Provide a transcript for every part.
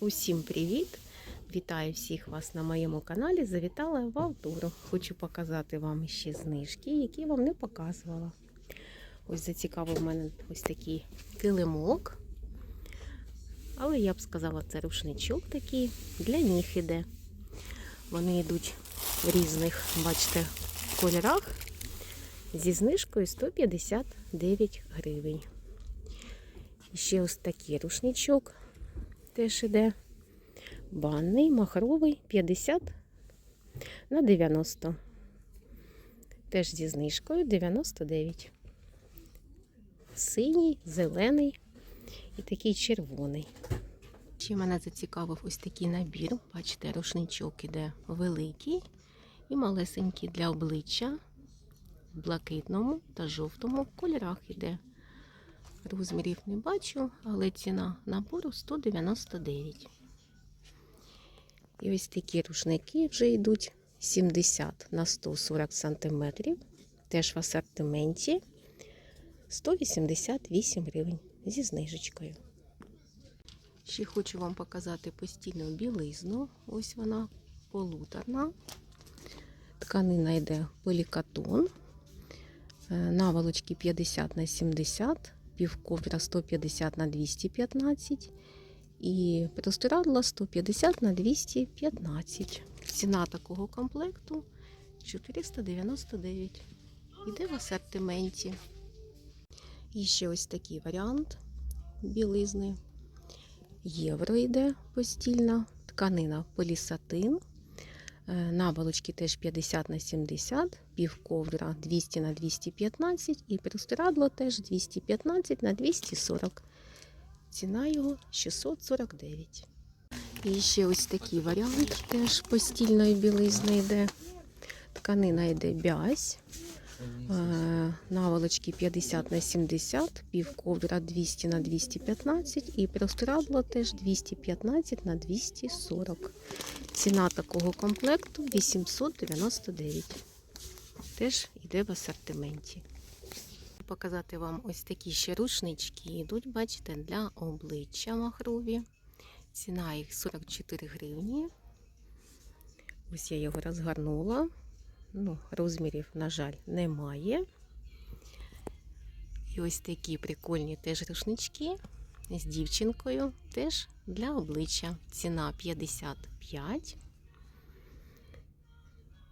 Усім привіт! Вітаю всіх вас на моєму каналі. Завітала в Автору. Хочу показати вам ще знижки, які вам не показувала. Ось зацікавив мене ось такий килимок. Але я б сказала, це рушничок такий для ніг іде. Вони йдуть в різних, бачите, кольорах зі знижкою 159 гривень. І ще ось такий рушничок теж іде. Банний, махровий 50 на 90. Теж зі знижкою 99. Синій, зелений і такий червоний. Ще мене зацікавив ось такий набір. Бачите, рушничок іде великий і малесенький для обличчя. В блакитному та жовтому кольорах іде. Розмірів не бачу, але ціна набору 199. І ось такі рушники вже йдуть 70 на 140 см. Теж в асортименті 188 гривень зі знижечкою. Ще хочу вам показати постільну білизну. Ось вона полуторна. Тканина йде полікатон. Е, Наволочки 50 на 70, півковдра 150 на 215 і простирадла 150 на 215. Ціна такого комплекту 499. Іде в асортименті. І ще ось такий варіант білизни. Євро йде постільна, тканина полісатин. Е, Наволочки теж 50 на 70, півковдра 200 на 215 і простирадло теж 215 на 240. Ціна його 649. І ще ось такий варіант теж постільної білизни йде. Тканина йде бязь. Наволочки 50 на 70, півковдра 200 на 215 і простирадло теж 215 на 240. Ціна такого комплекту 899. Теж йде в асортименті. Показати вам ось такі ще рушнички йдуть, бачите, для обличчя махрові. Ціна їх 44 гривні. Ось я його розгорнула. Ну, розмірів, на жаль, немає. І ось такі прикольні теж рушнички з дівчинкою, теж для обличчя. Ціна 55.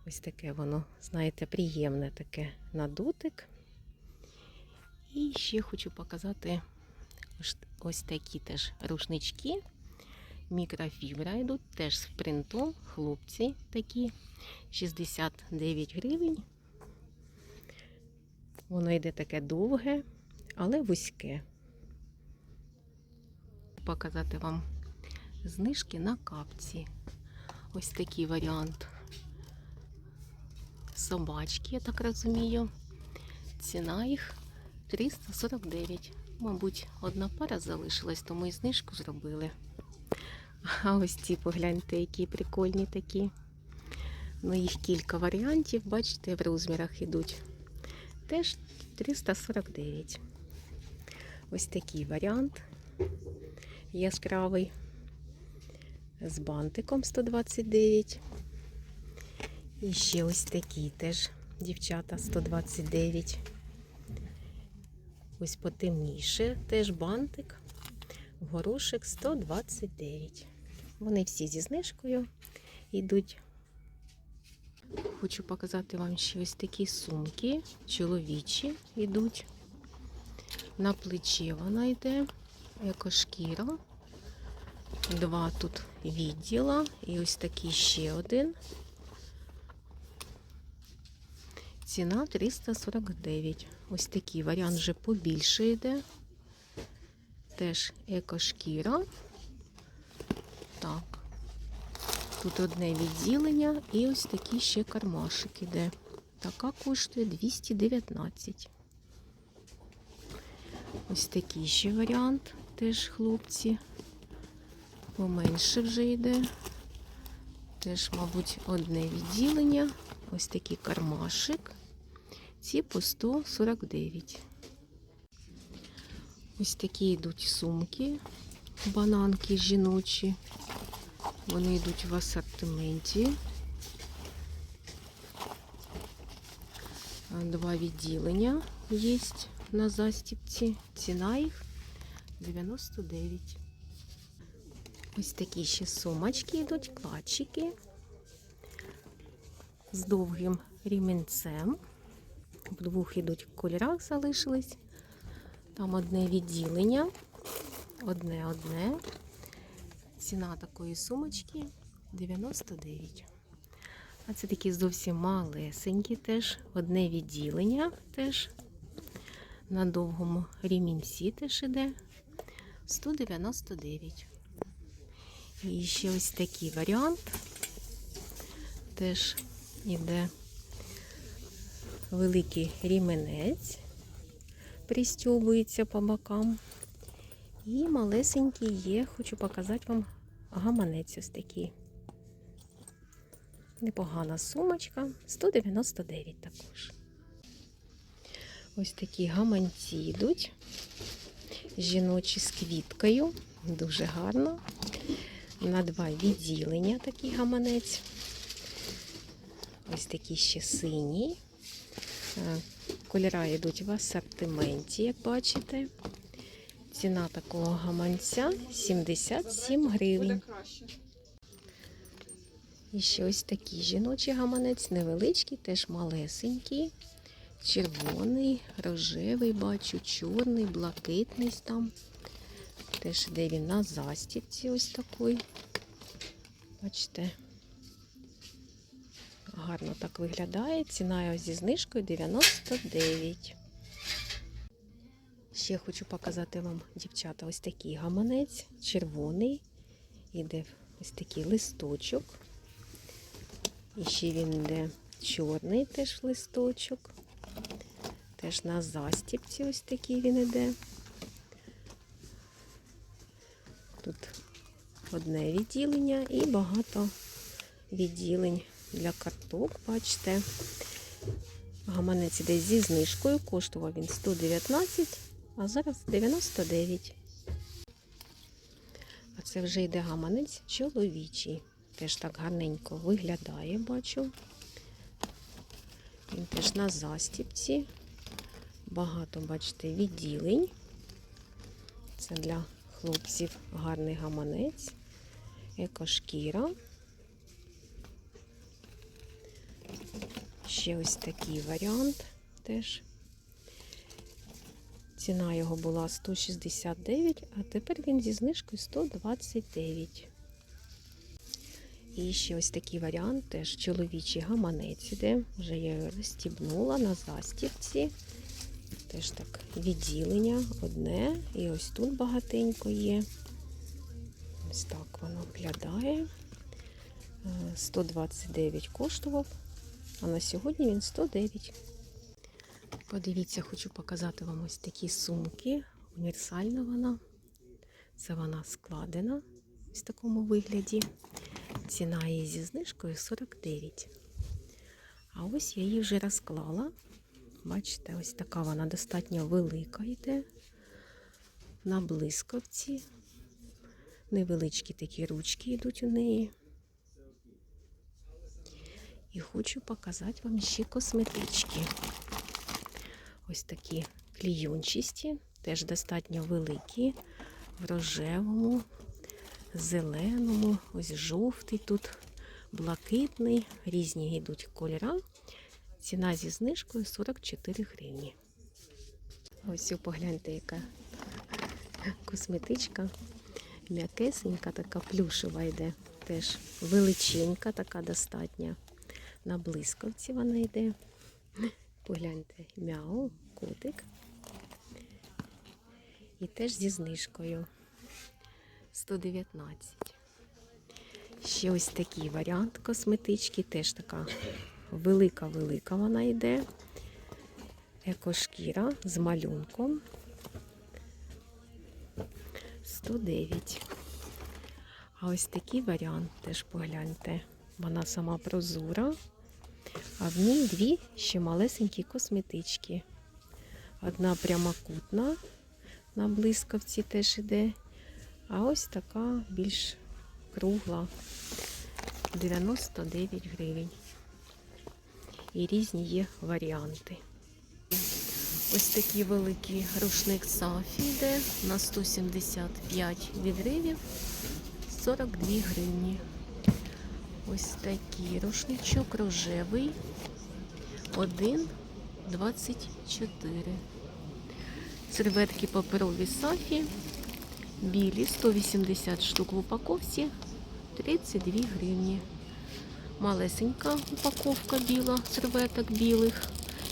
Ось таке воно, знаєте, приємне таке на дотик. І ще хочу показати ось- такі теж рушнички. Мікрофібра йдуть, теж з принтом. Хлопці такі 69 гривень. Воно йде таке довге, але вузьке. Показати вам знижки на капці. Ось такий варіант. Собачки, я так розумію. Ціна їх 349. Мабуть, одна пара залишилась, тому і знижку зробили. А ось ці погляньте, які прикольні такі. Ну, їх кілька варіантів, бачите, в розмірах ідуть. Теж 349. Ось такий варіант яскравий. З бантиком 129. І ще ось такі теж дівчата 129. Ось потемніше, теж бантик. Горошик 129. Вони всі зі знижкою йдуть. Хочу показати вам ще ось такі сумки. Чоловічі йдуть. На плечі вона йде, екошкіра. Два тут відділа. І ось такий ще один. Ціна 349. Ось такий варіант вже побільше йде. Теж екошкіра. Так. Тут одне відділення і ось такий ще кармашик іде. Така коштує 219. Ось такий ще варіант, теж хлопці. Поменше вже йде. Теж, мабуть, одне відділення. Ось такий кармашик. Ці по 149. Ось такі йдуть сумки бананки жіночі. Вони йдуть в асортименті. Два відділення є на застіпці. Ціна їх 99. Ось такі ще сумочки йдуть, клатчики з довгим ріменцем. В двох ідуть кольорах залишились. Там одне відділення. Одне-одне. Ціна такої сумочки 99. А це такі зовсім малесенькі теж. Одне відділення теж. На довгому рімінці теж іде 199. І ще ось такий варіант. Теж іде великий ріменець, пристьобується по бокам. І малесенький є, хочу показати вам гаманець ось такий. Непогана сумочка, 199 також. Ось такі гаманці йдуть. Жіночі з квіткою. Дуже гарно. На два відділення такий гаманець. Ось такий ще синій. Е, Кольора йдуть в асортименті, як бачите. Ціна такого гаманця 77 гривень. І ще ось такий жіночий гаманець, невеличкий, теж малесенький. Червоний, рожевий, бачу, чорний, блакитний там. Теж іде він на застіпці ось такий. Бачите, гарно так виглядає. Ціна його зі знижкою 99. Ще хочу показати вам, дівчата, ось такий гаманець, червоний. Іде ось такий листочок. І ще він йде чорний теж листочок. Теж на застіпці ось такий він іде. Тут одне відділення і багато відділень для карток. Бачите, гаманець іде зі знижкою, коштував він 119, а зараз 99. А це вже йде гаманець чоловічий. Теж так гарненько виглядає, бачу. Він теж на застіпці. Багато, бачите, відділень. Це для хлопців гарний гаманець, екошкіра. Ще ось такий варіант теж. Ціна його була 169, а тепер він зі знижкою 129. І ще ось такий варіант, теж чоловічий гаманець іде. Вже я його розстібнула на застібці. Теж так відділення одне. І ось тут багатенько є. Ось так воно виглядає. Е, 129 коштував, а на сьогодні він 109. Подивіться, хочу показати вам ось такі сумки. Універсальна вона. Це вона складена в такому вигляді. Ціна її зі знижкою 49. А ось я її вже розклала. Бачите, ось така вона достатньо велика йде. На блискавці. Невеличкі такі ручки йдуть у неї. І хочу показати вам ще косметички. Ось такі клійончисті, теж достатньо великі, в рожевому, зеленому, ось жовтий тут, блакитний, різні йдуть кольори. Ціна зі знижкою 44 гривні. Ось погляньте, яка косметичка. М'якесенька, така плюшева йде. Теж величенька, така достатня. На блискавці вона йде. Погляньте, мяу, котик. І теж зі знижкою 119. Ще ось такий варіант косметички, теж така велика-велика вона йде. Екошкіра з малюнком. 109. А ось такий варіант теж погляньте. Вона сама прозора, а в ній дві ще малесенькі косметички. Одна прямокутна, на блискавці теж іде, А ось така більш кругла 99 гривень. І різні є варіанти. Ось такий великий рушник Сафі йде на 175 відривів 42 гривні. Ось такий рушничок рожевий 1,24. Серветки паперові Сафі білі 180 штук в упаковці 32 гривні. Малесенька упаковка біла, серветок білих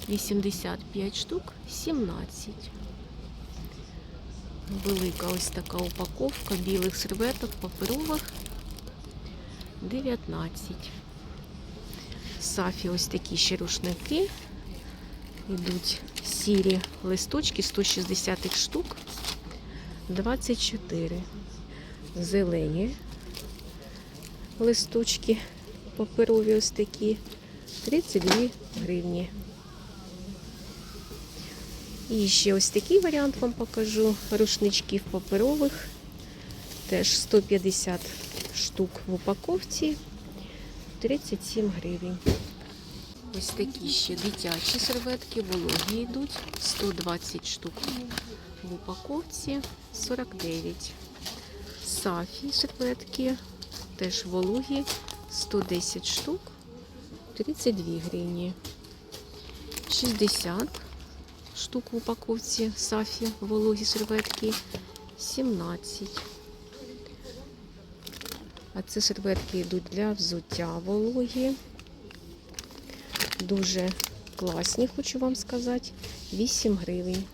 85 штук 17. Велика ось така упаковка білих серветок паперових 19. Сафі ось такі ще рушники. Йдуть сірі листочки 160 штук 24. Зелені листочки паперові ось такі 32 гривні. І ще ось такий варіант вам покажу. Рушничків паперових. Теж 150 штук в упаковці. 37 гривень. Ось такі ще дитячі серветки, вологі йдуть. 120 штук в упаковці 49. Сафі серветки, теж вологі, 110 штук, 32 гривні. 60 штук в упаковці Сафі вологі серветки, 17. А це серветки йдуть для взуття вологі. Дуже класні, хочу вам сказати. 8 гривень.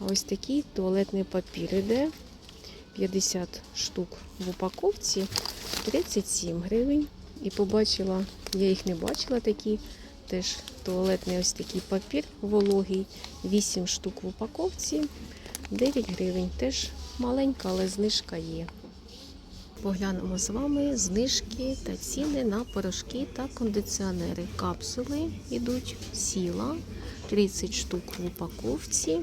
Ось такий туалетний папір іде. 50 штук в упаковці, 37 гривень. І побачила, я їх не бачила такі. Теж туалетний ось такий папір вологий. 8 штук в упаковці, 9 гривень. Теж маленька, але знижка є. Поглянемо з вами знижки та ціни на порошки та кондиціонери. Капсули йдуть сіла 30 штук в упаковці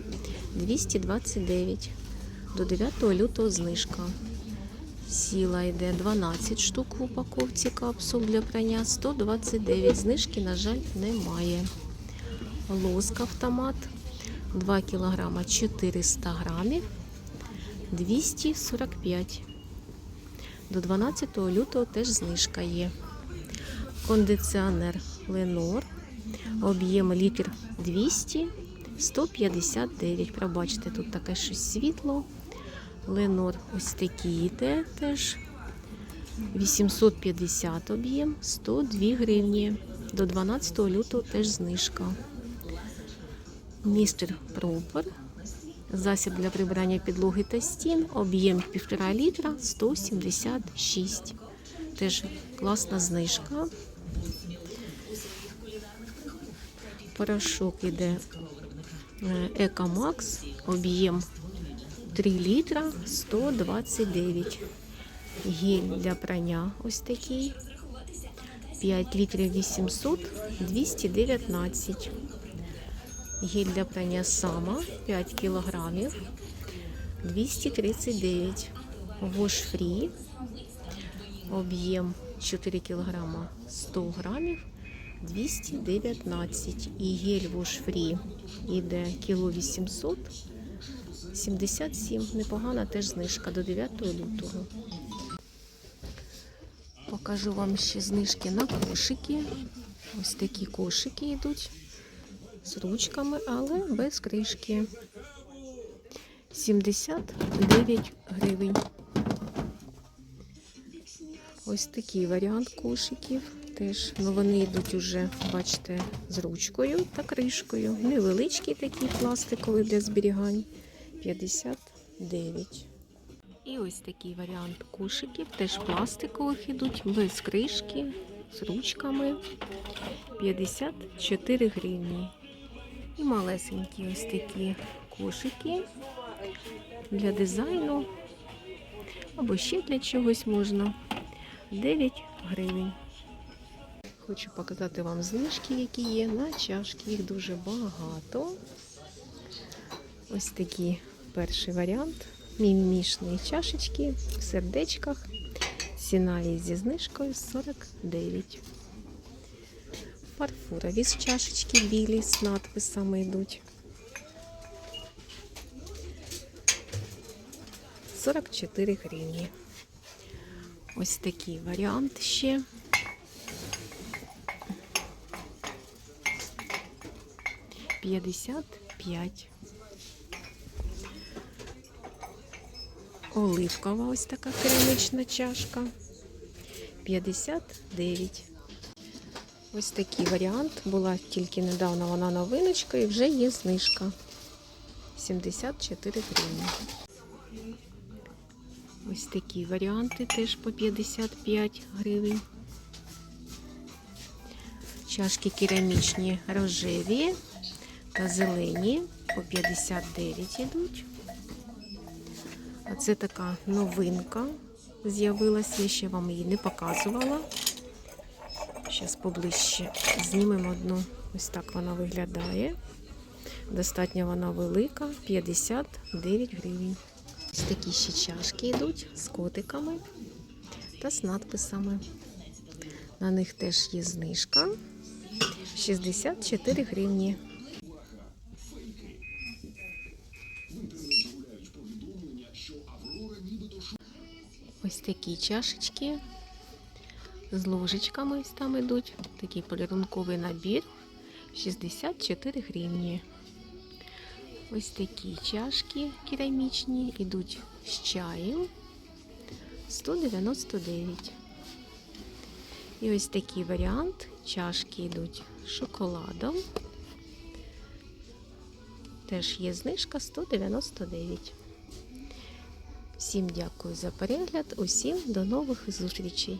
229. До 9 лютого знижка. Сіла йде 12 штук в упаковці капсул для прання 129. Знижки, на жаль, немає. Лоск автомат 2 кг 400 грамів 245. До 12 лютого теж знижка є. Кондиціонер Ленор. Об'єм літр 200, 159. Пробачте, тут таке щось світло. Ленор ось такий йде теж. 850 об'єм, 102 гривні. До 12 лютого теж знижка. Містер Пропер. Засіб для прибирання підлоги та стін. Об'єм 1,5 літра 176. Теж класна знижка. Порошок іде Екомакс. Об'єм 3 літра 129. Гель для прання ось такий. 5 літрів 800 219. Гель для прання сама 5 кілограмів 239. Wash Free. Об'єм 4 кілограма 100 грамів 219. І гель Wash Free іде кіло 800 77. Непогана теж знижка до 9 лютого. Покажу вам ще знижки на кошики. Ось такі кошики йдуть з ручками, але без кришки. 79 гривень. Ось такий варіант кошиків. Теж ну вони йдуть уже, бачите, з ручкою та кришкою. Невеличкі такі пластикові для зберігань. 59. І ось такий варіант кошиків, теж пластикових ідуть, без кришки, з ручками. 54 гривні. І малесенькі ось такі кошики для дизайну або ще для чогось можна. 9 гривень. Хочу показати вам знижки, які є на чашки. Їх дуже багато. Ось такий перший варіант. мімімішні чашечки в сердечках. Ціна зі знижкою 49. Фарфорові з чашечки білі з надписами йдуть. 44 гривні. Ось такий варіант ще. П'ятдесят п'ять. Оливкова ось така керамічна чашка. 59. Ось такий варіант. Була тільки недавно вона новиночка і вже є знижка. 74 гривні. Ось такі варіанти теж по 55 гривень. Чашки керамічні рожеві та зелені по 59 йдуть. Це така новинка з'явилася, я ще вам її не показувала. Зараз поближче знімемо одну. Ось так вона виглядає. Достатньо вона велика, 59 гривень. Ось такі ще чашки йдуть з котиками та з надписами. На них теж є знижка 64 гривні. Ось такі чашечки з ложечками там йдуть. Такий подарунковий набір 64 гривні. Ось такі чашки керамічні йдуть з чаєм 199. І ось такий варіант. Чашки йдуть з шоколадом. Теж є знижка 199. Всім дякую за перегляд. Усім до нових зустрічей.